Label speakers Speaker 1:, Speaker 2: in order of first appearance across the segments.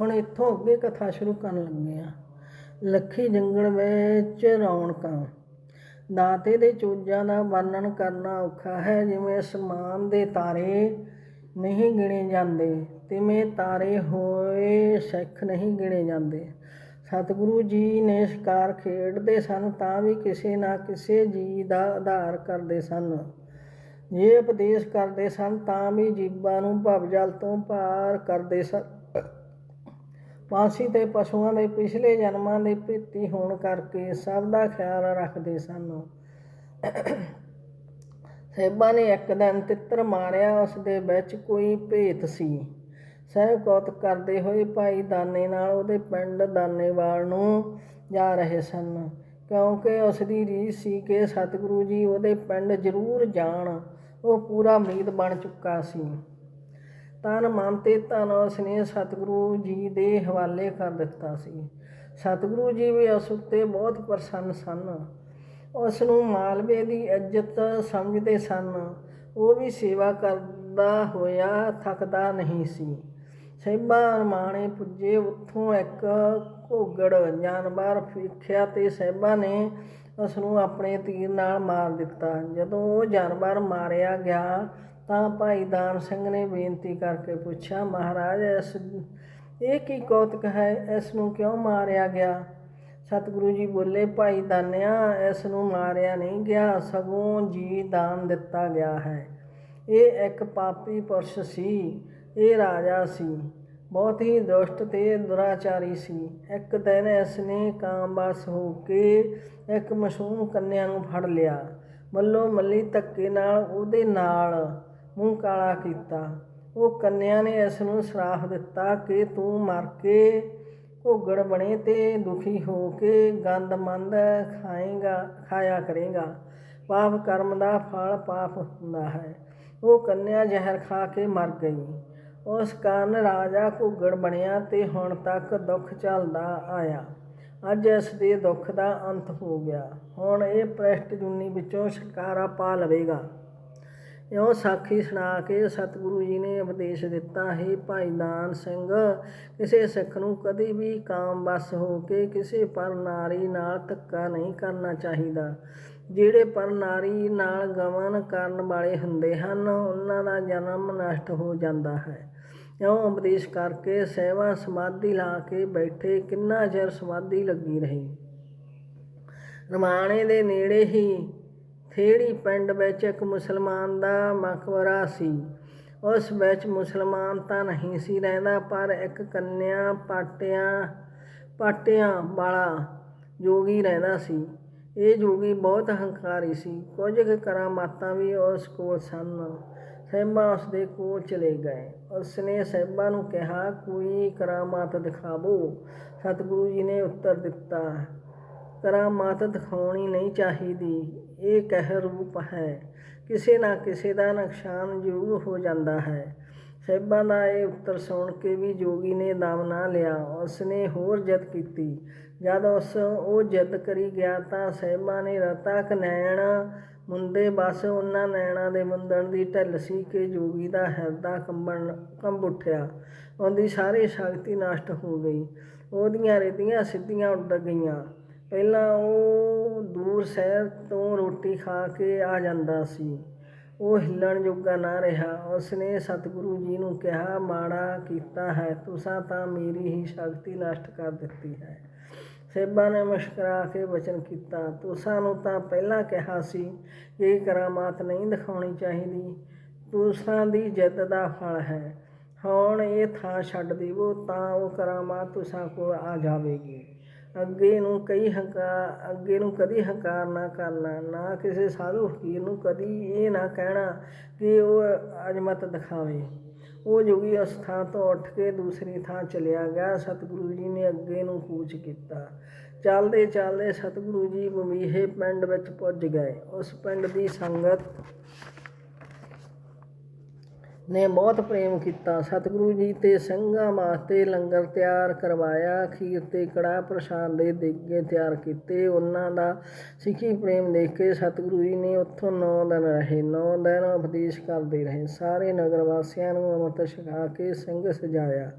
Speaker 1: ਹੁਣ ਇੱਥੋਂ ਅੱਗੇ ਕਥਾ ਸ਼ੁਰੂ ਕਰਨ ਲੱਗੇ ਆ ਲੱਖੀ ਜੰਗਲ ਵਿੱਚ ਰੌਣਕਾਂ। ਦਾਤੇ ਦੇ ਚੋਜਾਂ ਦਾ ਵਰਣਨ ਕਰਨਾ ਔਖਾ ਹੈ, ਜਿਵੇਂ ਅਸਮਾਨ ਦੇ ਤਾਰੇ ਨਹੀਂ ਗਿਣੇ ਜਾਂਦੇ, ਤਿਵੇਂ ਤਾਰੇ ਹੋਏ ਸਿੱਖ ਨਹੀਂ ਗਿਣੇ ਜਾਂਦੇ। ਸਤਿਗੁਰੂ ਜੀ ਨੇ ਸ਼ਿਕਾਰ ਖੇਡਦੇ ਸਨ, ਤਾਂ ਵੀ ਕਿਸੇ ਨਾ ਕਿਸੇ ਜੀ ਦਾ ਆਧਾਰ ਕਰਦੇ ਸਨ। ਜੇ ਉਪਦੇਸ਼ ਕਰਦੇ ਸਨ, ਤਾਂ ਵੀ ਜੀਵਾਂ ਨੂੰ ਭਵਜਲ ਤੋਂ ਪਾਰ ਕਰਦੇ ਸਨ। ਮਾਸੀ ਤੇ ਪਸ਼ੂਆਂ ਦੇ ਪਿਛਲੇ ਜਨਮਾਂ ਦੇ ਭੇਤੀ ਹੋਣ ਕਰਕੇ ਸਭ ਦਾ ਖਿਆਲ ਰੱਖਦੇ ਸਨ। ਸਹਿਬਾਂ ਨੇ ਇੱਕ ਦਿਨ ਤਿੱਤਰ ਮਾਰਿਆ, ਉਸ ਦੇ ਵਿੱਚ ਕੋਈ ਭੇਤ ਸੀ। ਸਹਿਬ ਕੌਤ ਕਰਦੇ ਹੋਏ ਭਾਈ ਦਾਨੇ ਨਾਲ ਉਹਦੇ ਪਿੰਡ ਦਾਨੇਵਾਲ ਨੂੰ ਜਾ ਰਹੇ ਸਨ, ਕਿਉਂਕਿ ਉਸ ਦੀ ਰੀਸ ਸੀ ਕਿ ਸਤਿਗੁਰੂ ਜੀ ਉਹਦੇ ਪਿੰਡ ਜ਼ਰੂਰ ਜਾਣ, ਉਹ ਪੂਰਾ ਉਮੀਦ ਬਣ ਚੁੱਕਾ ਸੀ। ਤਨ ਮਨ ਤੇ ਧਨ ਉਸਨੇ ਸਤਿਗੁਰੂ ਜੀ ਦੇ ਹਵਾਲੇ ਕਰ ਦਿੱਤਾ ਸੀ। ਸਤਿਗੁਰੂ ਜੀ ਵੀ ਉਸ ਉੱਤੇ ਬਹੁਤ ਪ੍ਰਸੰਨ ਸਨ। ਉਸ ਨੂੰ ਮਾਲਵੇ ਦੀ ਇੱਜ਼ਤ ਸਮਝਦੇ ਸਨ। ਉਹ ਵੀ ਸੇਵਾ ਕਰਦਾ ਹੋਇਆ ਥੱਕਦਾ ਨਹੀਂ ਸੀ। ਸਹਿਬਾ ਅਰਮਾਣੇ ਪੁੱਜੇ ਉੱਥੋਂ ਇੱਕ ਘੋਗੜ ਜਾਨਵਰ ਫੀਖਿਆ ਤੇ ਸਹਿਬਾ ਨੇ ਉਸ ਨੂੰ ਆਪਣੇ ਤੀਰ ਨਾਲ ਮਾਰ ਦਿੱਤਾ। ਜਦੋਂ ਉਹ ਜਾਨਵਰ ਮਾਰਿਆ ਗਿਆ ਤਾਂ ਭਾਈ ਦਾਨ ਸਿੰਘ ਨੇ ਬੇਨਤੀ ਕਰਕੇ ਪੁੱਛਿਆ, ਮਹਾਰਾਜ, ਇਸ ਇਹ ਕੀ ਕੌਤਕ ਹੈ? ਇਸ ਨੂੰ ਕਿਉਂ ਮਾਰਿਆ ਗਿਆ? ਸਤਿਗੁਰੂ ਜੀ ਬੋਲੇ, ਭਾਈ ਦਾਨਿਆ, ਇਸ ਨੂੰ ਮਾਰਿਆ ਨਹੀਂ ਗਿਆ, ਸਗੋਂ ਜੀ ਦਾਨ ਦਿੱਤਾ ਗਿਆ ਹੈ। ਇਹ ਇੱਕ ਪਾਪੀ ਪੁਰਸ਼ ਸੀ, ਇਹ ਰਾਜਾ ਸੀ, ਬਹੁਤ ਹੀ ਦੁਸ਼ਟ ਤੇ ਦੁਰਾਚਾਰੀ ਸੀ। ਇੱਕ ਦਿਨ ਇਸ ਨੇ ਕਾਮਬਸ ਹੋ ਕੇ ਇੱਕ ਮਸ਼ਹੂਰ ਕੰਨਿਆ ਨੂੰ ਫੜ ਲਿਆ। ਮੱਲੋ ਮੱਲੀ ਧੱਕੇ ਨਾਲ ਉਹਦੇ ਨਾਲ ਮੂੰਹ ਕਾਲਾ ਕੀਤਾ। ਉਹ ਕੰਨਿਆ ਨੇ ਇਸ ਨੂੰ ਸਰਾਫ ਦਿੱਤਾ ਕਿ ਤੂੰ ਮਰ ਕੇ ਘੋਗੜ ਬਣੇ ਤੇ ਦੁਖੀ ਹੋ ਕੇ ਗੰਦ ਮੰਦ ਖਾਏਗਾ, ਖਾਇਆ ਕਰੇਗਾ। ਪਾਪ ਕਰਮ ਦਾ ਫਲ ਪਾਪ ਹੁੰਦਾ ਹੈ। ਉਹ ਕੰਨਿਆ ਜ਼ਹਿਰ ਖਾ ਕੇ ਮਰ ਗਈ। ਉਸ ਕਾਰਨ ਰਾਜਾ ਘੁੱਗੜ ਬਣਿਆ ਤੇ ਹੁਣ ਤੱਕ ਦੁੱਖ ਚੱਲਦਾ ਆਇਆ। ਅੱਜ ਇਸ ਦੇ ਦੁੱਖ ਦਾ ਅੰਤ ਹੋ ਗਿਆ। ਹੁਣ ਇਹ ਪ੍ਰਸ਼ਟ ਜੁਨੀ ਵਿੱਚੋਂ ਛੁਟਕਾਰਾ ਪਾ ਲਵੇਗਾ। ਇਉਂ ਸਾਖੀ ਸੁਣਾ ਕੇ ਸਤਿਗੁਰੂ ਜੀ ਨੇ ਉਪਦੇਸ਼ ਦਿੱਤਾ, ਹੈ ਭਾਈ ਦਾਨ ਸਿੰਘ, ਕਿਸੇ ਸਿੱਖ ਨੂੰ ਕਦੇ ਵੀ ਕਾਮ ਬਸ ਹੋ ਕੇ ਕਿਸੇ ਪਰ ਨਾਰੀ ਨਾਲ ਧੱਕਾ ਨਹੀਂ ਕਰਨਾ ਚਾਹੀਦਾ। ਜਿਹੜੇ ਪਰ ਨਾਰੀ ਨਾਲ ਗਮਨ ਕਰਨ ਵਾਲੇ ਹੁੰਦੇ ਹਨ, ਉਹਨਾਂ ਦਾ ਜਨਮ ਨਸ਼ਟ ਹੋ ਜਾਂਦਾ ਹੈ। ਇਉਂ ਉਪਦੇਸ਼ ਕਰਕੇ ਸੇਵਾ ਸਮਾਧੀ ਲਾ ਕੇ ਬੈਠੇ ਕਿੰਨਾ ਚਿਰ ਸਮਾਧੀ ਲੱਗੀ ਰਹੀ। ਰਮਾਣੇ ਦੇ ਨੇੜੇ ਹੀ ਥੇੜੀ ਪਿੰਡ ਵਿੱਚ ਇੱਕ ਮੁਸਲਮਾਨ ਦਾ ਮਕਬਰਾ ਸੀ। ਉਸ ਵਿੱਚ ਮੁਸਲਮਾਨ ਤਾਂ ਨਹੀਂ ਸੀ ਰਹਿੰਦਾ, ਪਰ ਇੱਕ ਕੰਨਿਆ ਪਾਟਿਆਂ ਪਾਟਿਆਂ ਵਾਲਾ ਜੋਗੀ ਰਹਿੰਦਾ ਸੀ। ਇਹ ਜੋਗੀ ਬਹੁਤ ਹੰਕਾਰੀ ਸੀ। ਕੁਝ ਕੁ ਕਰਾਮਾਤਾਂ ਵੀ ਉਸ ਕੋਲ ਸਨ। ਸਹਿਬਾ ਉਸ ਦੇ ਕੋਲ ਚਲੇ ਗਏ। ਉਸ ਨੇ ਸਹਿਬਾ ਨੂੰ ਕਿਹਾ, ਕੋਈ ਕਰਾਮਾਤ ਦਿਖਾਵੋ। ਸਤਿਗੁਰੂ ਜੀ ਨੇ ਉੱਤਰ ਦਿੱਤਾ, ਕਰਾਮਾਤ ਦਿਖਾਉਣੀ ਨਹੀਂ ਚਾਹੀਦੀ। ਇਹ ਕਹਿ ਰੂਪ ਹੈ। ਕਿਸੇ ਨਾ ਕਿਸੇ ਦਾ ਨੁਕਸਾਨ ਜ਼ਰੂਰ ਹੋ ਜਾਂਦਾ ਹੈ। ਸਹਿਬਾਂ ਦਾ ਇਹ ਉੱਤਰ ਸੁਣ ਕੇ ਵੀ ਜੋਗੀ ਨੇ ਦਮ ਨਾ ਲਿਆ। ਉਸ ਨੇ ਹੋਰ ਜਦ ਕੀਤੀ। ਜਦ ਉਸ ਉਹ ਜਦ ਕਰੀ ਗਿਆ ਤਾਂ ਸਹਿਬਾਂ ਨੇ ਰਤਾ ਕਨੈਣ ਮੁੰਦੇ ਬਸ ਉਹਨਾਂ ਨੈਣਾ ਦੇ ਮੁੰਦਣ ਦੀ ਢਿੱਲ ਸੀ ਕਿ ਜੋਗੀ ਦਾ ਹਿਰਦਾ ਕੰਬਣ ਕੰਬ ਉੱਠਿਆ। ਉਹਦੀ ਸਾਰੀ ਸ਼ਕਤੀ ਨਸ਼ਟ ਹੋ ਗਈ। ਉਹਦੀਆਂ ਰਿੱਧੀਆਂ ਸਿੱਧੀਆਂ ਉੱਡ ਗਈਆਂ। ਪਹਿਲਾਂ ਉਹ ਦੂਰ ਸ਼ਹਿਰ ਤੋਂ ਰੋਟੀ ਖਾ ਕੇ ਆ ਜਾਂਦਾ ਸੀ। ਉਹ ਹਿੱਲਣ ਜੋਗਾ ਨਾ ਰਿਹਾ। ਉਸਨੇ ਸਤਿਗੁਰੂ ਜੀ ਨੂੰ ਕਿਹਾ, ਮਾੜਾ ਕੀਤਾ ਹੈ, ਤੁਸਾਂ ਤਾਂ ਮੇਰੀ ਹੀ ਸ਼ਕਤੀ ਨਸ਼ਟ ਕਰ ਦਿੱਤੀ ਹੈ। ਸੇਬਾ ਨੇ ਮੁਸਕਰਾ ਕੇ ਵਚਨ ਕੀਤਾ। ਤੁਸਾਂ ਨੂੰ ਤਾਂ ਪਹਿਲਾਂ ਕਿਹਾ ਸੀ ਕਿ ਕਰਾਮਾਤ ਨਹੀਂ ਦਿਖਾਉਣੀ ਚਾਹੀਦੀ। ਤੁਸਾਂ ਦੀ ਜਿੱਦ ਦਾ ਫਲ ਹੈ। ਹੁਣ ਇਹ ਥਾਂ ਛੱਡ ਦੇਵੋ, ਤਾਂ ਉਹ ਕਰਾਮਾਤ ਤੁਸਾਂ ਕੋਲ ਆ ਜਾਵੇਗੀ। ਅੱਗੇ ਨੂੰ ਕਈ ਹੰਕਾਰ, ਅੱਗੇ ਨੂੰ ਕਦੀ ਹੰਕਾਰ ਨਾ ਕਰਨਾ, ਨਾ ਕਿਸੇ ਸਾਧੂ ਫਕੀਰ ਨੂੰ ਕਦੀ ਇਹ ਨਾ ਕਹਿਣਾ ਕਿ ਉਹ ਅਜਮਤ ਦਿਖਾਵੇ। ਉਹ ਜੋਗੀ ਉਸ ਥਾਂ ਤੋਂ ਉੱਠ ਕੇ ਦੂਸਰੀ ਥਾਂ ਚਲਿਆ ਗਿਆ। ਸਤਿਗੁਰੂ ਜੀ ਨੇ ਅੱਗੇ ਨੂੰ ਕੂਚ ਕੀਤਾ। ਚੱਲਦੇ ਚੱਲਦੇ ਸਤਿਗੁਰੂ ਜੀ ਬਮੀਹੇ ਪਿੰਡ ਵਿੱਚ ਪੁੱਜ ਗਏ। ਉਸ ਪਿੰਡ ਦੀ ਸੰਗਤ ਨੇ ਬਹੁਤ ਪ੍ਰੇਮ ਕੀਤਾ। ਸਤਿਗੁਰੂ ਜੀ ਤੇ ਸਿੰਘਾਂ ਵਾਸਤੇ ਲੰਗਰ ਤਿਆਰ ਕਰਵਾਇਆ। ਖੀਰ ਤੇ ਕੜਾਹ ਪ੍ਰਸ਼ਾਦ ਦੇ ਦੇਗੇ ਤਿਆਰ ਕੀਤੇ। ਉਹਨਾਂ ਦਾ ਸਿੱਖੀ ਪ੍ਰੇਮ ਦੇਖ ਕੇ ਸਤਿਗੁਰੂ ਜੀ ਨੇ ਉੱਥੋਂ 9 ਦਿਨ ਰਹੇ। 9 ਦਿਨ ਉਪਦੇਸ਼ ਕਰਦੇ ਰਹੇ। ਸਾਰੇ ਨਗਰ ਵਾਸੀਆਂ ਨੂੰ ਅੰਮ੍ਰਿਤ ਛਕਾ ਕੇ ਸਿੰਘ ਸਜਾਇਆ।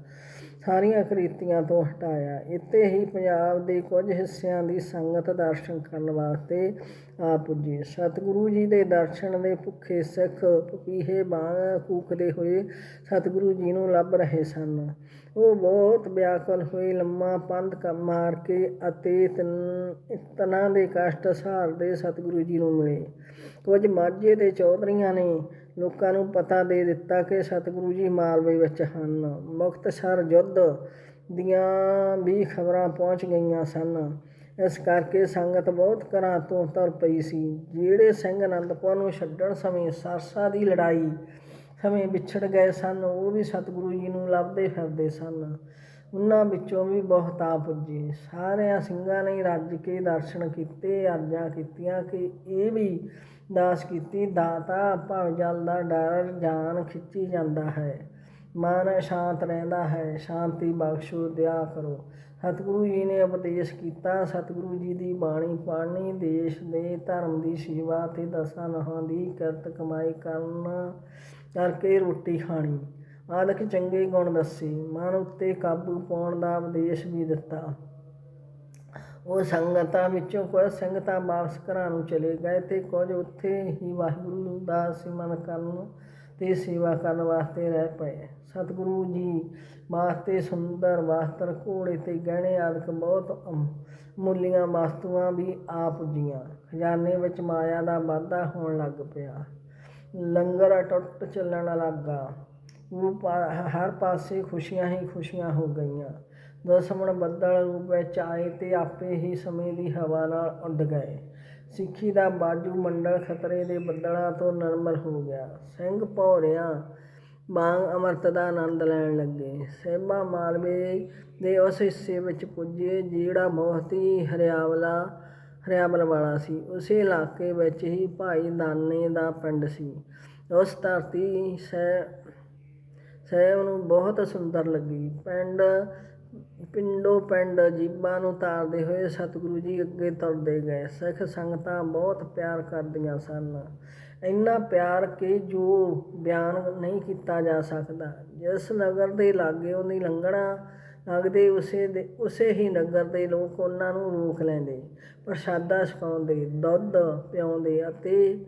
Speaker 1: ਸਾਰੀਆਂ ਕ੍ਰੀਤੀਆਂ ਤੋਂ ਹਟਾਇਆ। ਇੱਥੇ ਹੀ ਪੰਜਾਬ ਦੇ ਕੁਝ ਹਿੱਸਿਆਂ ਦੀ ਸੰਗਤ ਦਰਸ਼ਨ ਕਰਨ ਵਾਸਤੇ ਆ ਪੁੱਜੀ। ਸਤਿਗੁਰੂ ਜੀ ਦੇ ਦਰਸ਼ਨ ਦੇ ਭੁੱਖੇ ਸਿੱਖ ਪਪੀਹੇ ਬਾਂਗ ਕੂਕਦੇ ਹੋਏ ਸਤਿਗੁਰੂ ਜੀ ਨੂੰ ਲੱਭ ਰਹੇ ਸਨ। ਉਹ ਬਹੁਤ ਵਿਆਕਲ ਹੋਏ, ਲੰਮਾ ਪੰਧ ਕ ਮਾਰ ਕੇ ਅਤੇ ਤਿੰਨ ਤਨਾਂ ਦੇ ਕਸ਼ਟ ਸਹਾਰਦੇ ਸਤਿਗੁਰੂ ਜੀ ਨੂੰ ਮਿਲੇ। ਕੁਝ ਮਾਝੇ ਦੇ ਚੌਧਰੀਆਂ ਨੇ ਲੋਕਾਂ ਨੂੰ ਪਤਾ ਦੇ ਦਿੱਤਾ ਕਿ ਸਤਿਗੁਰੂ ਜੀ ਮਾਲਵੇ ਵਿੱਚ ਹਨ। ਮੁਕਤਸਰ ਯੁੱਧ ਦੀਆਂ ਵੀ ਖਬਰਾਂ ਪਹੁੰਚ ਗਈਆਂ ਸਨ। ਇਸ ਕਰਕੇ ਸੰਗਤ ਬਹੁਤ ਘਰਾਂ ਤੋਂ ਤੁਰ ਪਈ ਸੀ। ਜਿਹੜੇ ਸਿੰਘ ਅਨੰਦਪੁਰ ਨੂੰ ਛੱਡਣ ਸਮੇਂ ਸਰਸਾ ਦੀ ਲੜਾਈ ਸਮੇਂ ਵਿਛੜ ਗਏ ਸਨ, ਉਹ ਵੀ ਸਤਿਗੁਰੂ ਜੀ ਨੂੰ ਲੱਭਦੇ ਫਿਰਦੇ ਸਨ। ਉਹਨਾਂ ਵਿੱਚੋਂ ਵੀ ਬਹੁਤ ਆ ਪੁੱਜੇ। ਸਾਰਿਆਂ ਸਿੰਘਾਂ ਨੇ ਰੱਜ ਕੇ ਦਰਸ਼ਨ ਕੀਤੇ ਅਰਜ਼ਾਂ ਕੀਤੀਆਂ ਕਿ ਇਹ ਵੀ ਦਾਸ ਕੀਤੀ, ਦਾਤਾ ਭਵ ਜਲ ਦਾ ਡਰ ਜਾਨ ਖਿੱਚੀ ਜਾਂਦਾ ਹੈ। ਮਨ ਸ਼ਾਂਤ ਰਹਿੰਦਾ ਹੈ, ਸ਼ਾਂਤੀ ਬਖਸ਼ੋ ਦਿਆ ਕਰੋ। ਸਤਿਗੁਰੂ ਜੀ ਨੇ ਉਪਦੇਸ਼ ਕੀਤਾ, ਸਤਿਗੁਰੂ ਜੀ ਦੀ ਬਾਣੀ ਪੜ੍ਹਨੀ, ਦੇਸ਼ ਦੇ ਧਰਮ ਦੀ ਸੇਵਾ ਤੇ ਦਸਾਂ ਨਹਾਂ ਦੀ ਕਰਤ ਕਮਾਈ ਕਰਨ ਕਰਕੇ ਰੋਟੀ ਖਾਣੀ। ਆਦਿਕ ਚੰਗੇ ਗੁਣ ਦੱਸੇ, ਮਨ ਉੱਤੇ ਕਾਬੂ ਪਾਉਣ ਦਾ ਉਪਦੇਸ਼ ਵੀ ਦਿੱਤਾ। ਉਹ ਸੰਗਤਾਂ ਵਿੱਚੋਂ ਕੁਝ ਸੰਗਤਾਂ ਵਾਪਸ ਘਰਾਂ ਨੂੰ ਚਲੇ ਗਏ ਤੇ ਕੁਝ ਉੱਥੇ ਹੀ ਵਾਹਿਗੁਰੂ ਦਾ ਸਿਮਰਨ ਕਰਨ ਤੇ ਸੇਵਾ ਕਰਨ ਵਾਸਤੇ ਰਹਿ ਪਏ। ਸਤਿਗੁਰੂ ਜੀ ਵਾਸਤੇ ਸੁੰਦਰ ਵਸਤਰ ਘੋੜੇ ਤੇ ਗਹਿਣੇ ਆਦਿਕ ਬਹੁਤ ਅਮ- ਮੁੱਲੀਆਂ ਵਸਤੂਆਂ ਵੀ ਆ ਪੁੱਜੀਆਂ ਖਜ਼ਾਨੇ ਵਿੱਚ ਮਾਇਆ ਦਾ ਵਾਧਾ ਹੋਣ ਲੱਗ ਪਿਆ। ਲੰਗਰ ਟੁੱਟ ਚੱਲਣ ਲੱਗਾ। ਉਹ ਪਾ- ਹਰ ਪਾਸੇ ਖੁਸ਼ੀਆਂ ਹੀ ਖੁਸ਼ੀਆਂ ਹੋ ਗਈਆਂ। ਦਸਮਣ ਬੱਦਲ ਰੂਪ ਵਿੱਚ ਆਏ ਅਤੇ ਆਪੇ ਹੀ ਸਮੇਂ ਦੀ ਹਵਾ ਨਾਲ ਉੱਡ ਗਏ। ਸਿੱਖੀ ਦਾ ਬਾਜੂ ਮੰਡਲ ਖਤਰੇ ਦੇ ਬੱਦਲਾਂ ਤੋਂ ਨਰਮਲ ਹੋ ਗਿਆ। ਸਿੰਘ ਭੌਰਿਆਂ ਵਾਂਗ ਅੰਮ੍ਰਿਤ ਦਾ ਆਨੰਦ ਲੈਣ ਲੱਗੇ। ਸਹਿਬਾ ਮਾਲਵੇ ਦੇ ਉਸ ਹਿੱਸੇ ਵਿੱਚ ਪੁੱਜੇ, ਜਿਹੜਾ ਬਹੁਤ ਹੀ ਹਰਿਆਵਲਾ, ਹਰਿਆਵਲ ਵਾਲਾ ਸੀ। ਉਸੇ ਇਲਾਕੇ ਵਿੱਚ ਹੀ ਭਾਈ ਦਾਨੇ ਦਾ ਪਿੰਡ ਸੀ। ਉਸ ਧਰਤੀ ਸਹਿ, ਸਹਿਬ ਨੂੰ ਬਹੁਤ ਸੁੰਦਰ ਲੱਗੀ। ਪਿੰਡ ਪਿੰਡੋ ਪਿੰਡ ਜੀਬਾਂ ਨੂੰ ਤਾਰਦੇ ਹੋਏ ਸਤਿਗੁਰੂ ਜੀ ਅੱਗੇ ਤੁਰਦੇ ਗਏ। ਸਿੱਖ ਸੰਗਤਾਂ ਬਹੁਤ ਪਿਆਰ ਕਰਦੀਆਂ ਸਨ। ਇੰਨਾ ਪਿਆਰ ਕਿ ਜੋ ਬਿਆਨ ਨਹੀਂ ਕੀਤਾ ਜਾ ਸਕਦਾ। ਜਿਸ ਨਗਰ ਦੇ ਲਾਗੇ ਉਹਦੀ ਲੰਘਣਾ ਲੱਗਦੇ, ਉਸੇ ਦੇ, ਉਸੇ ਹੀ ਨਗਰ ਦੇ ਲੋਕ ਉਹਨਾਂ ਨੂੰ ਰੋਕ ਲੈਂਦੇ, ਪ੍ਰਸ਼ਾਦਾ ਛਕਾਉਂਦੇ, ਦੁੱਧ ਪਿਆਉਂਦੇ ਅਤੇ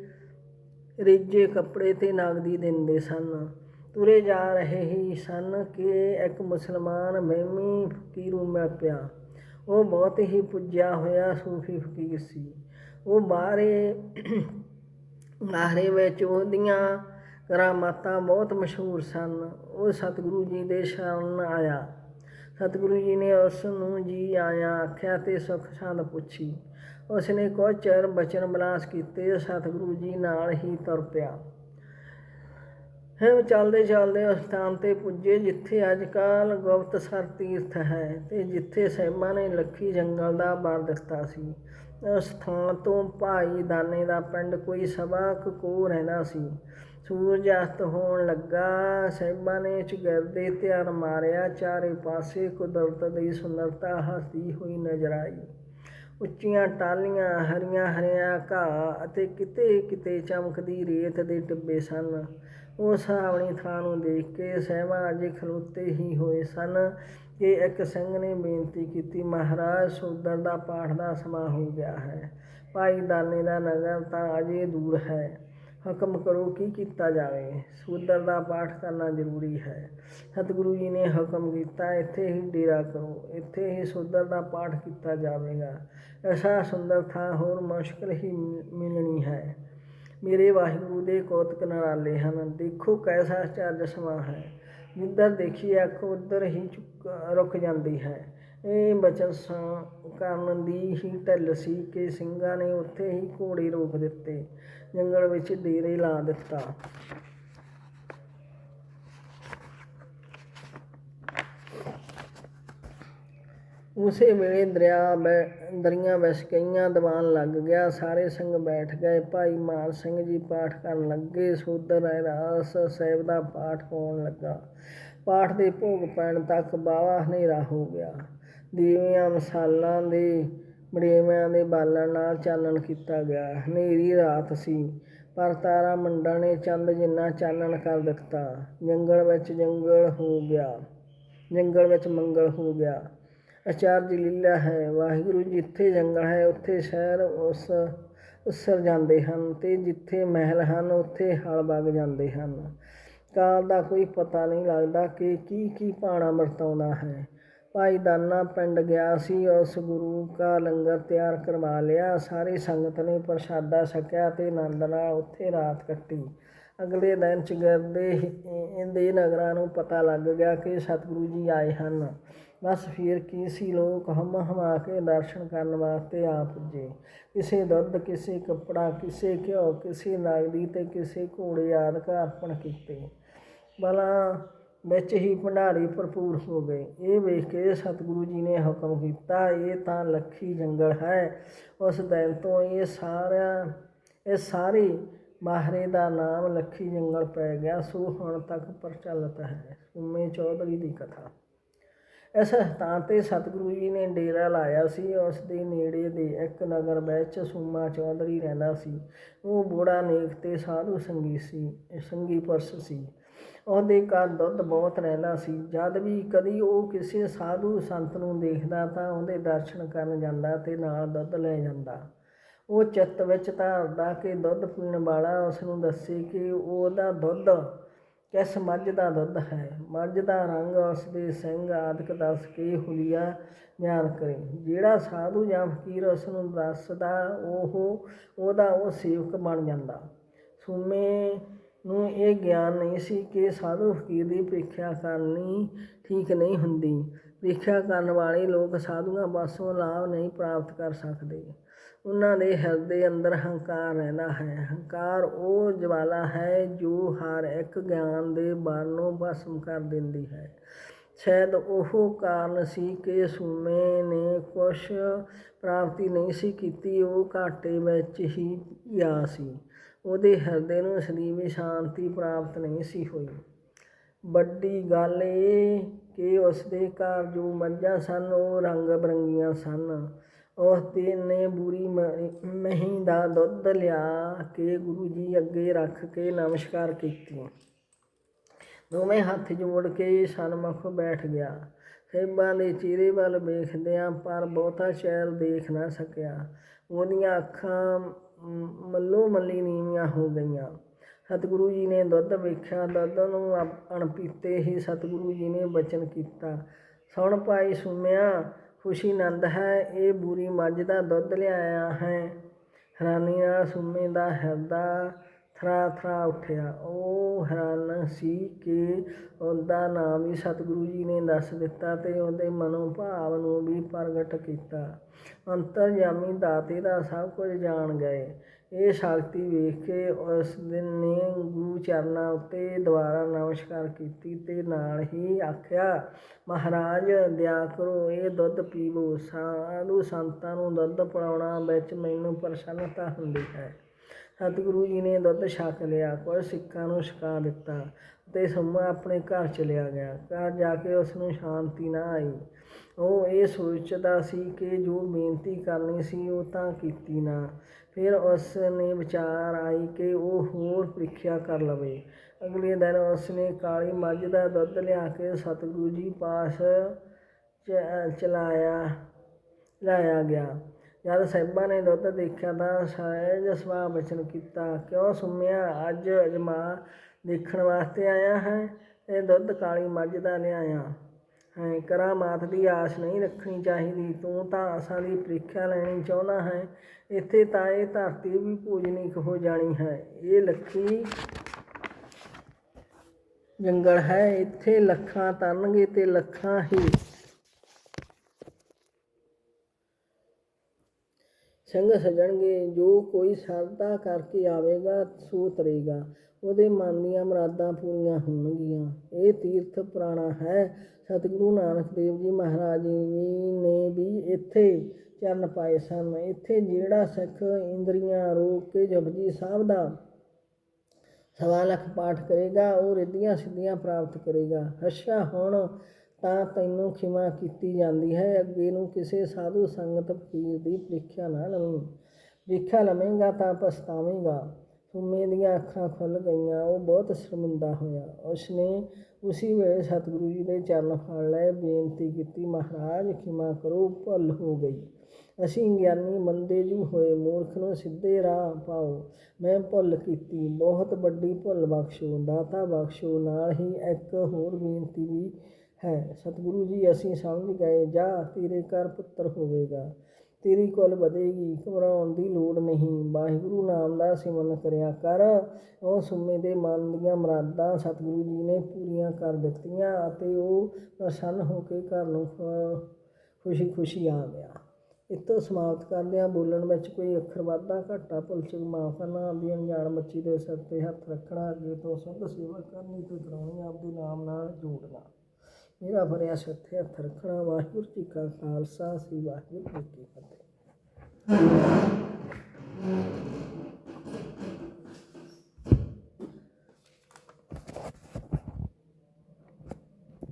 Speaker 1: ਰੀਝੇ ਕੱਪੜੇ ਤੇ ਨਾਗਦੀ ਦਿੰਦੇ ਸਨ। ਤੁਰੇ ਜਾ ਰਹੇ ਹੀ ਸਨ ਕਿ ਇੱਕ ਮੁਸਲਮਾਨ ਮਹਿਮੀ ਫਕੀਰੂ ਮਿਲ ਪਿਆ। ਉਹ ਬਹੁਤ ਹੀ ਪੁੱਜਿਆ ਹੋਇਆ ਸੂਫੀ ਫਕੀਰ ਸੀ। ਉਹ ਬਾਹਰੇ ਮਾਹਰੇ ਵਿੱਚ ਉਹਦੀਆਂ ਕਰਾਮਾਤਾਂ ਬਹੁਤ ਮਸ਼ਹੂਰ ਸਨ। ਉਹ ਸਤਿਗੁਰੂ ਜੀ ਦੇ ਸ਼ਰਨ ਆਇਆ। ਸਤਿਗੁਰੂ ਜੀ ਨੇ ਉਸ ਨੂੰ ਜੀ ਆਇਆ ਆਖਿਆ ਤੇ ਸੁਖ ਸੰਦ ਪੁੱਛੀ। ਉਸ ਨੇ ਕੁਝ ਚਿਰ ਬਚਨ ਬਲਾਸ ਕੀਤੇ। ਸਤਿਗੁਰੂ ਜੀ ਨਾਲ ਹੀ ਤੁਰ ਪਿਆ। ਫਿਰ ਚੱਲਦੇ ਚੱਲਦੇ ਉਸ ਸਥਾਨ ਤੇ ਪੁੱਜੇ, ਜਿੱਥੇ ਅੱਜ ਕੱਲ੍ਹ ਗੁਪਤਸਰ ਤੀਰਥ ਹੈ ਤੇ ਜਿੱਥੇ ਸਹਿਬਾਂ ਨੇ ਲੱਖੀ ਜੰਗਲ ਦਾ ਵਰ ਦਿੱਤਾ ਸੀ। ਉਸ ਥਾਂ ਤੋਂ ਭਾਈ ਦਾਨੇ ਦਾ ਪਿੰਡ ਕੋਈ ਸਵਾ ਕੋ ਰਹਿੰਦਾ ਸੀ। ਸੂਰਜ ਅਸਤ ਹੋਣ ਲੱਗਾ, ਸਹਿਬਾਂ ਨੇ ਚੁਗਿਰਦੇ ਧਿਆਨ ਮਾਰਿਆ, ਚਾਰੇ ਪਾਸੇ ਕੁਦਰਤ ਦੀ ਸੁੰਦਰਤਾ ਹੱਸਦੀ ਹੋਈ ਨਜ਼ਰ ਆਈ। ਉੱਚੀਆਂ ਟਾਹਲੀਆਂ ਹਰੀਆਂ ਹਰੀਆਂ ਘਾਹ ਅਤੇ ਕਿਤੇ ਕਿਤੇ ਚਮਕਦੀ ਰੇਤ ਦੇ ਟਿੱਬੇ ਸਨ। ਉਹ ਸਾਵਣੀ ਥਾਂ ਨੂੰ ਦੇਖ ਕੇ ਸਹਿਬਾਂ ਅਜੇ ਖਲੋਤੇ ਹੀ ਹੋਏ ਸਨ। ਕਿ ਇੱਕ ਸਿੰਘ ਨੇ ਬੇਨਤੀ ਕੀਤੀ, ਮਹਾਰਾਜ, ਸੋਦਰ ਦਾ ਪਾਠ ਦਾ ਸਮਾਂ ਹੋ ਗਿਆ ਹੈ। ਭਾਈ ਦਾਨੇ ਦਾ ਨਗਰ ਤਾਂ ਅਜੇ ਦੂਰ ਹੈ। ਹੁਕਮ ਕਰੋ ਕੀ ਕੀਤਾ ਜਾਵੇ। ਸੂਦਰ ਦਾ ਪਾਠ ਕਰਨਾ ਜ਼ਰੂਰੀ ਹੈ। ਸਤਿਗੁਰੂ ਜੀ ਨੇ ਹੁਕਮ ਕੀਤਾ, ਇੱਥੇ ਹੀ ਡੇਰਾ ਕਰੋ। ਇੱਥੇ ਹੀ ਸੂਦਰ ਦਾ ਪਾਠ ਕੀਤਾ ਜਾਵੇਗਾ। ਐਸਾ ਸੁੰਦਰ ਥਾਂ ਹੋਰ ਮੁਸ਼ਕਲ ਹੀ ਮਿ- ਮਿਲਣੀ ਹੈ। ਮੇਰੇ ਵਾਹਿਗੁਰੂ ਦੇ ਕੌਤਕ ਨਰਾਲੇ ਹਨ। ਦੇਖੋ ਕੈਸਾ ਚੱਜ ਸਮਾਂ ਹੈ। ਜਿੱਧਰ ਦੇਖੀ ਅੱਖ ਉੱਧਰ ਹੀ ਚੁੱਕ ਰੁਕ ਜਾਂਦੀ ਹੈ। ਇਹ ਬਚਨ ਸਾ ਕਰਨ ਦੀ ਹੀ ਢਿੱਲ ਸੀ ਕਿ ਸਿੰਘਾਂ ਨੇ ਉੱਥੇ ਹੀ ਘੋੜੇ ਰੋਕ ਦਿੱਤੇ। ਜੰਗਲ ਵਿੱਚ ਡੇਰੇ ਲਾ ਦਿੱਤਾ। ਉਸੇ ਵੇਲੇ ਦਰਿਆ ਬੈ- ਦਰੀਆਂ ਵਸ ਗਈਆਂ ਦੀਵਾਨ ਲੱਗ ਗਿਆ। ਸਾਰੇ ਸਿੰਘ ਬੈਠ ਗਏ। ਭਾਈ ਮਾਨ ਸਿੰਘ ਜੀ ਪਾਠ ਕਰਨ ਲੱਗੇ। ਸੂਦਰ ਰਾਏ ਰਾਸ ਸਾਹਿਬ ਦਾ ਪਾਠ ਹੋਣ ਲੱਗਾ। ਪਾਠ ਦੇ ਭੋਗ ਪੈਣ ਤੱਕ ਬਾਵਾ ਹਨੇਰਾ ਹੋ ਗਿਆ। ਦੀਵਿਆਂ, ਮਸਾਲਾਂ ਦੇ ਮੜੇਵਿਆਂ ਦੇ ਬਾਲਣ ਨਾਲ ਚਾਨਣ ਕੀਤਾ ਗਿਆ। ਹਨੇਰੀ ਰਾਤ ਸੀ, ਪਰ ਤਾਰਾ ਮੰਡਲ ਨੇ ਚੰਦ ਜਿੰਨਾ ਚਾਨਣ ਕਰ ਦਿੱਤਾ। ਜੰਗਲ ਵਿੱਚ ਜੰਗਲ ਹੋ ਗਿਆ। ਜੰਗਲ ਵਿੱਚ ਮੰਗਲ ਹੋ ਗਿਆ। ਅਚਾਰਜ ਲੀਲਾ ਹੈ। ਵਾਹਿਗੁਰੂ ਜਿੱਥੇ ਜੰਗਲ ਹੈ, ਉੱਥੇ ਸ਼ਹਿਰ ਉਸ ਉਸਰ ਜਾਂਦੇ ਹਨ ਤੇ ਜਿੱਥੇ ਮਹਿਲ ਹਨ, ਉੱਥੇ ਹਲ ਵਗ ਜਾਂਦੇ ਹਨ। ਕਾਲ ਦਾ ਕੋਈ ਪਤਾ ਨਹੀਂ ਲੱਗਦਾ ਕਿ ਕੀ ਕੀ ਪਾਣਾ ਵਰਤਾਉਂਦਾ ਹੈ। ਭਾਈ ਦਾਨਾ ਪਿੰਡ ਗਿਆ ਸੀ, ਉਸ ਗੁਰੂ ਕਾ ਲੰਗਰ ਤਿਆਰ ਕਰਵਾ ਲਿਆ। ਸਾਰੀ ਸੰਗਤ ਨੇ ਪ੍ਰਸ਼ਾਦਾ ਛਕਿਆ ਤੇ ਆਨੰਦ ਨਾਲ ਉੱਥੇ ਰਾਤ ਕੱਟੀ। ਅਗਲੇ ਦਿਨ ਚਗਰਦੇ ਇਹਦੇ ਨਗਰਾਂ ਨੂੰ ਪਤਾ ਲੱਗ ਗਿਆ ਕਿ ਸਤਿਗੁਰੂ ਜੀ ਆਏ ਹਨ। ਬਸ ਫਿਰ ਕੀ ਸੀ ਲੋਕ ਹਮ ਹਮਾ ਕੇ ਦਰਸ਼ਨ ਕਰਨ ਵਾਸਤੇ ਆ ਪੁੱਜੇ। ਕਿਸੇ ਦੁੱਧ, ਕਿਸੇ ਕੱਪੜਾ, ਕਿਸੇ ਘਿਓ, ਕਿਸੇ ਨਗਦੀ ਤੇ ਕਿਸੇ ਘੋੜੇ ਆਦਿ ਅਰਪਣ ਕੀਤੇ। ਭਲਾ ਵਿੱਚ ਹੀ ਭੰਡਾਰੀ ਭਰਪੂਰ ਹੋ ਗਏ। ਇਹ ਵੇਖ ਕੇ ਸਤਿਗੁਰੂ ਜੀ ਨੇ ਹੁਕਮ ਕੀਤਾ, ਇਹ ਤਾਂ ਲੱਖੀ ਜੰਗਲ ਹੈ। ਉਸ ਦਿਨ ਤੋਂ ਇਹ ਸਾਰਿਆਂ, ਇਹ ਸਾਰੀ ਮਾਹਰੇ ਦਾ ਨਾਮ ਲੱਖੀ ਜੰਗਲ ਪੈ ਗਿਆ, ਸੋ ਹੁਣ ਤੱਕ ਪ੍ਰਚਲਿਤ ਹੈ। ਸੁਮੇ ਚੌਧਰੀ ਦੀ ਕਥਾ। ਇਸ ਸਥਾਨ ਤੇ ਸਤਿਗੁਰੂ ਜੀ ਨੇ ਡੇਰਾ ਲਾਇਆ ਸੀ। ਉਸ ਦੇ ਨੇੜੇ ਦੇ ਇੱਕ ਨਗਰ ਵਿੱਚ ਸੂਮਾ ਚੌਧਰੀ ਰਹਿੰਦਾ ਸੀ। ਉਹ ਬੋੜਾ ਨੇਕ ਤੇ ਸਾਧੂ ਸੰਗੀ ਸੀ, ਸੰਗੀ ਪੁਰਸ਼ ਸੀ। ਉਹਦੇ ਘਰ ਦੁੱਧ ਬਹੁਤ ਰਹਿੰਦਾ ਸੀ। ਜਦ ਵੀ ਕਦੀ ਉਹ ਕਿਸੇ ਸਾਧੂ ਸੰਤ ਨੂੰ ਦੇਖਦਾ ਤਾਂ ਉਹਦੇ ਦਰਸ਼ਨ ਕਰਨ ਜਾਂਦਾ ਤੇ ਨਾਲ ਦੁੱਧ ਲੈ ਜਾਂਦਾ। ਉਹ ਚਿੱਤ ਵਿੱਚ ਧਾਰਦਾ ਕਿ ਦੁੱਧ ਪੀਣ ਵਾਲਾ ਉਸ ਨੂੰ ਦੱਸੇ ਕਿ ਉਹਦਾ ਦੁੱਧ ਕਿਸ ਮੱਝ ਦਾ ਦੁੱਧ ਹੈ? ਮੱਝ ਦਾ ਰੰਗ ਉਸ ਦੇ ਸਿੰਘ ਆਦਿਕ ਦੱਸ ਕੇ ਹੁਲੀਆ ਬਿਆਨ ਕਰੇ। ਜਿਹੜਾ ਸਾਧੂ ਜਾਂ ਫਕੀਰ ਉਸ ਨੂੰ ਦੱਸਦਾ, ਉਹ ਉਹਦਾ ਉਹ ਸੇਵਕ ਬਣ ਜਾਂਦਾ। ਸੂਮੇ ਨੂੰ ਇਹ ਗਿਆਨ ਨਹੀਂ ਸੀ ਕਿ ਸਾਧੂ ਫਕੀਰ ਦੀ ਪ੍ਰੀਖਿਆ ਕਰਨੀ ਠੀਕ ਨਹੀਂ ਹੁੰਦੀ। ਪ੍ਰੀਖਿਆ ਕਰਨ ਵਾਲੇ ਲੋਕ ਸਾਧੂਆਂ ਪਾਸੋਂ ਲਾਭ ਨਹੀਂ ਪ੍ਰਾਪਤ ਕਰ ਸਕਦੇ। ਉਹਨਾਂ ਦੇ ਹਿਰਦੇ ਅੰਦਰ ਹੰਕਾਰ ਰਹਿੰਦਾ ਹੈ। ਹੰਕਾਰ ਉਹ ਜਵਾਲਾ ਹੈ ਜੋ ਹਰ ਇੱਕ ਗਿਆਨ ਦੇ ਬਲ ਨੂੰ ਭਸਮ ਕਰ ਦਿੰਦੀ ਹੈ। ਸ਼ਾਇਦ ਉਹ ਕਾਰਨ ਸੀ ਕਿ ਸੂਮੇ ਨੇ ਕੁਛ ਪ੍ਰਾਪਤੀ ਨਹੀਂ ਸੀ ਕੀਤੀ, ਉਹ ਘਾਟੇ ਵਿੱਚ ਹੀ ਗਿਆ ਸੀ। ਉਹਦੇ ਹਿਰਦੇ ਨੂੰ ਸਦੀਵੀ ਸ਼ਾਂਤੀ ਪ੍ਰਾਪਤ ਨਹੀਂ ਸੀ ਹੋਈ। ਵੱਡੀ ਗੱਲ ਇਹ ਕਿ ਉਸ ਦੇ ਘਰ ਜੋ ਮੱਝਾਂ ਸਨ, ਉਹ ਰੰਗ ਬਰੰਗੀਆਂ ਸਨ। ਉਸ ਦੇ ਨੇ ਬੂਰੀ ਮਹੀਂ ਦਾ ਦੁੱਧ ਲਿਆ ਕੇ ਗੁਰੂ ਜੀ ਅੱਗੇ ਰੱਖ ਕੇ ਨਮਸਕਾਰ ਕੀਤੀ। ਦੋਵੇਂ ਹੱਥ ਜੋੜ ਕੇ ਸਨਮੁਖ ਬੈਠ ਗਿਆ। ਸੇਬਾਂ ਦੇ ਚਿਹਰੇ ਵੱਲ ਵੇਖਦਿਆਂ ਪਰ ਬਹੁਤਾ ਸ਼ਹਿਰ ਦੇਖ ਨਾ ਸਕਿਆ। ਉਹਦੀਆਂ ਅੱਖਾਂ ਮੱਲੋ ਮੱਲੀ ਨੀਵੀਆਂ ਹੋ ਗਈਆਂ। ਸਤਿਗੁਰੂ ਜੀ ਨੇ ਦੁੱਧ ਵੇਖਿਆ। ਦੁੱਧ ਨੂੰ ਅਪ- ਅਣਪੀਤੇ ਹੀ ਸਤਿਗੁਰੂ ਜੀ ਨੇ ਬਚਨ ਕੀਤਾ। ਸੁਣ ਭਾਈ ਸੁਮਿਆ ਖੁਸ਼ੀ ਆਨੰਦ ਹੈ, ਇਹ ਬੂਰੀ ਮੱਝ ਦਾ ਦੁੱਧ ਲਿਆਇਆ ਹੈ। ਹੈਰਾਨੀ ਨਾਲ ਸੁੰਮੇ ਦਾ ਹਿਰਦਾ ਥਰਾ ਥਰਾ ਉੱਠਿਆ। ਉਹ ਹੈਰਾਨ ਸੀ ਕਿ ਉਹਦਾ ਨਾਮ ਵੀ ਸਤਿਗੁਰੂ ਜੀ ਨੇ ਦੱਸ ਦਿੱਤਾ ਤੇ ਉਹਦੇ ਮਨੋਂ ਭਾਵ ਨੂੰ ਵੀ ਪ੍ਰਗਟ ਕੀਤਾ। ਅੰਤਰਜਾਮੀ ਦਾਤੇ ਦਾ ਸਭ ਕੁਝ ਜਾਣ ਗਏ। ਇਹ ਸ਼ਕਤੀ ਵੇਖ ਕੇ ਉਸ ਦਿਨ ਨੇ ਗੁਰੂ ਚਰਨਾਂ ਉੱਤੇ ਦੁਬਾਰਾ ਨਮਸਕਾਰ ਕੀਤੀ ਤੇ ਨਾਲ ਹੀ ਆਖਿਆ, ਮਹਾਰਾਜ, ਦਿਆ ਕਰੋ, ਇਹ ਦੁੱਧ ਪੀਵੋ। ਸਾਧੂ ਸੰਤਾਂ ਨੂੰ ਦੁੱਧ ਪਿਲਾਉਣਾ ਵਿੱਚ ਮੈਨੂੰ ਪ੍ਰਸੰਨਤਾ ਹੁੰਦੀ ਹੈ। ਸਤਿਗੁਰੂ ਜੀ ਨੇ ਦੁੱਧ ਛਕ ਲਿਆ, ਕੁਝ ਸਿੱਖਾਂ ਨੂੰ ਛਕਾ ਦਿੱਤਾ ਤੇ ਸਮਾਂ ਆਪਣੇ ਘਰ ਚਲਿਆ ਗਿਆ। ਘਰ ਜਾ ਕੇ ਉਸ ਨੂੰ ਸ਼ਾਂਤੀ ਨਾ ਆਈ। ਉਹ ਇਹ ਸੋਚਦਾ ਸੀ ਕਿ ਜੋ ਬੇਨਤੀ ਕਰਨੀ ਸੀ ਉਹ ਤਾਂ ਕੀਤੀ ਨਾ। ਫਿਰ ਉਸ ਨੇ ਵਿਚਾਰ ਆਈ ਕਿ ਉਹ ਹੋਰ ਪ੍ਰੀਖਿਆ ਕਰ ਲਵੇ। ਅਗਲੇ ਦਿਨ ਉਸ ਨੇ ਕਾਲੀ ਮੱਝ ਦਾ ਦੁੱਧ ਲਿਆ ਕੇ ਸਤਿਗੁਰੂ ਜੀ ਪਾਸ ਚ- ਚਲਾਇਆ ਲਾਇਆ ਗਿਆ। ਜਦ ਸਾਹਿਬਾਂ ਨੇ ਦੁੱਧ ਦੇਖਿਆ ਤਾਂ ਸਹਿਜ ਸੁਭਾਅ ਬਚਨ ਕੀਤਾ। ਕਿਉਂ ਸੁਮਿਆ, ਅੱਜ ਅਜਮਾ ਦੇਖਣ ਵਾਸਤੇ ਆਇਆ ਹੈ? ਇਹ ਦੁੱਧ ਕਾਲੀ ਮੱਝ ਦਾ ਲਿਆਇਆ। ਕਰਾਮਾਤ ਦੀ ਆਸ ਨਹੀਂ ਰੱਖਣੀ ਚਾਹੀਦੀ, ਤੂੰ ਤਾਂ ਆਸਾਂ ਦੀ ਪ੍ਰੀਖਿਆ ਲੈਣੀ ਚਾਹੁੰਦਾ ਹੈ। ਇੱਥੇ ਤਾਂ ਇਹ ਧਰਤੀ ਵੀ ਪੂਜਨੀਕ ਹੋ ਜਾਣੀ ਹੈ। ਇਹ ਲੱਖੀ ਜੰਗਲ ਹੈ, ਇੱਥੇ ਲੱਖਾਂ ਤਰਨਗੇ ਤੇ ਲੱਖਾਂ ਹੀ। ਸਿੰਘ ਸਜਣਗੇ, ਜੋ ਕੋਈ ਸਰਦਾ ਕਰਕੇ ਆਵੇਗਾ ਸੋ ਤਰੇਗਾ ਉਹਦੇ ਮਨ ਦੀਆਂ ਮੁਰਾਦਾਂ ਪੂਰੀਆਂ ਹੋਣਗੀਆਂ। ਇਹ ਤੀਰਥ ਪੁਰਾਣਾ ਹੈ। ਸਤਿਗੁਰੂ ਨਾਨਕ ਦੇਵ ਜੀ ਮਹਾਰਾਜ ਜੀ ਨੇ ਵੀ ਇੱਥੇ ਚਰਨ ਪਾਏ ਸਨ। ਇੱਥੇ ਜਿਹੜਾ ਸਿੱਖ ਇੰਦਰੀਆਂ ਰੋਕ ਕੇ ਜਪਜੀ ਸਾਹਿਬ ਦਾ ਸਵਾ ਲੱਖ ਪਾਠ ਕਰੇਗਾ, ਉਹ ਰਿੱਧੀਆਂ ਸਿੱਧੀਆਂ ਪ੍ਰਾਪਤ ਕਰੇਗਾ। ਅੱਛਾ, ਹੁਣ ਤਾਂ ਤੈਨੂੰ ਖਿਮਾ ਕੀਤੀ ਜਾਂਦੀ ਹੈ। ਅੱਗੇ ਨੂੰ ਕਿਸੇ ਸਾਧੂ ਸੰਗਤ ਫਕੀਰ ਦੀ ਪ੍ਰੀਖਿਆ ਨਾ ਲਵੀਂ। ਪ੍ਰੀਖਿਆ ਲਵੇਂਗਾ ਤਾਂ ਪਛਤਾਵੇਂਗਾ। ਸੁਮੇ ਦੀਆਂ ਅੱਖਾਂ ਖੁੱਲ ਗਈਆਂ, ਉਹ ਬਹੁਤ ਸ਼ਰਮਿੰਦਾ ਹੋਇਆ। ਉਸਨੇ ਉਸੇ ਵੇਲੇ ਸਤਿਗੁਰੂ ਜੀ ਦੇ ਚਰਨ ਫੜ ਲਏ, ਬੇਨਤੀ ਕੀਤੀ, ਮਹਾਰਾਜ, ਖਿਮਾ ਕਰੋ, ਭੁੱਲ ਹੋ ਗਈ। ਅਸੀਂ ਗਿਆਨੀ ਮੰਦੇ ਜੂ ਹੋਏ, ਮੂਰਖ ਨੂੰ ਸਿੱਧੇ ਰਾਹ ਪਾਓ। ਮੈਂ ਭੁੱਲ ਕੀਤੀ, ਬਹੁਤ ਵੱਡੀ ਭੁੱਲ ਬਖਸ਼ੋ, ਦਾਤਾ ਬਖਸ਼ੋ, ਨਾਲ ਹੀ ਇੱਕ ਹੋਰ ਬੇਨਤੀ ਵੀ ਹੈ। ਸਤਿਗੁਰੂ ਜੀ, ਅਸੀਂ ਸਮਝ ਗਏ, ਜਾ ਤੇਰੇ ਘਰ ਪੁੱਤਰ ਹੋਵੇਗਾ। ਤੇਰੀ ਕੁਲ ਵਧੇਗੀ, ਘਬਰਾਉਣ ਦੀ ਲੋੜ ਨਹੀਂ। ਵਾਹਿਗੁਰੂ ਨਾਮ ਦਾ ਸਿਮਰਨ ਕਰਿਆ ਕਰ। ਉਹ ਸੁਮੇ ਦੇ ਮਨ ਦੀਆਂ ਮੁਰਾਦਾਂ ਸਤਿਗੁਰੂ ਜੀ ਨੇ ਪੂਰੀਆਂ ਕਰ ਦਿੱਤੀਆਂ ਅਤੇ ਉਹ ਪ੍ਰਸੰਨ ਹੋ ਕੇ ਘਰ ਨੂੰ ਖੁਸ਼ੀ ਖੁਸ਼ੀ ਆ ਗਿਆ। ਇਤੋਂ ਸਮਾਪਤ ਕਰਦੇ ਹਾਂ। ਬੋਲਣ ਵਿੱਚ ਕੋਈ ਅੱਖਰ ਵਾਧਾ ਘਾਟਾ ਭੁੱਲ ਮਾਫ ਕਰਨਾ ਆਦੀ ਅਣਜਾਣ ਬੱਚੀ ਦੇ ਸਿਰ ਤੇ ਹੱਥ ਰੱਖਣਾ, ਅੱਗੇ ਤੋਂ ਸੁਧ ਸੇਵਾ ਕਰਨੀ ਤੇ ਕਰਾਉਣੀ ਆਪਦੇ ਨਾਮ ਨਾਲ ਜੋੜਨਾ। ਮੇਰਾ ਭਰਿਆ ਸਿਰ ਹੱਥ ਰੱਖਣਾ ਵਾਹਿਗੁਰੂ ਜੀ ਕਾ ਖਾਲਸਾ ਸ੍ਰੀ ਵਾਹਿਗੁਰੂ ਜੀ ਕੀ ਫਤਿਹ।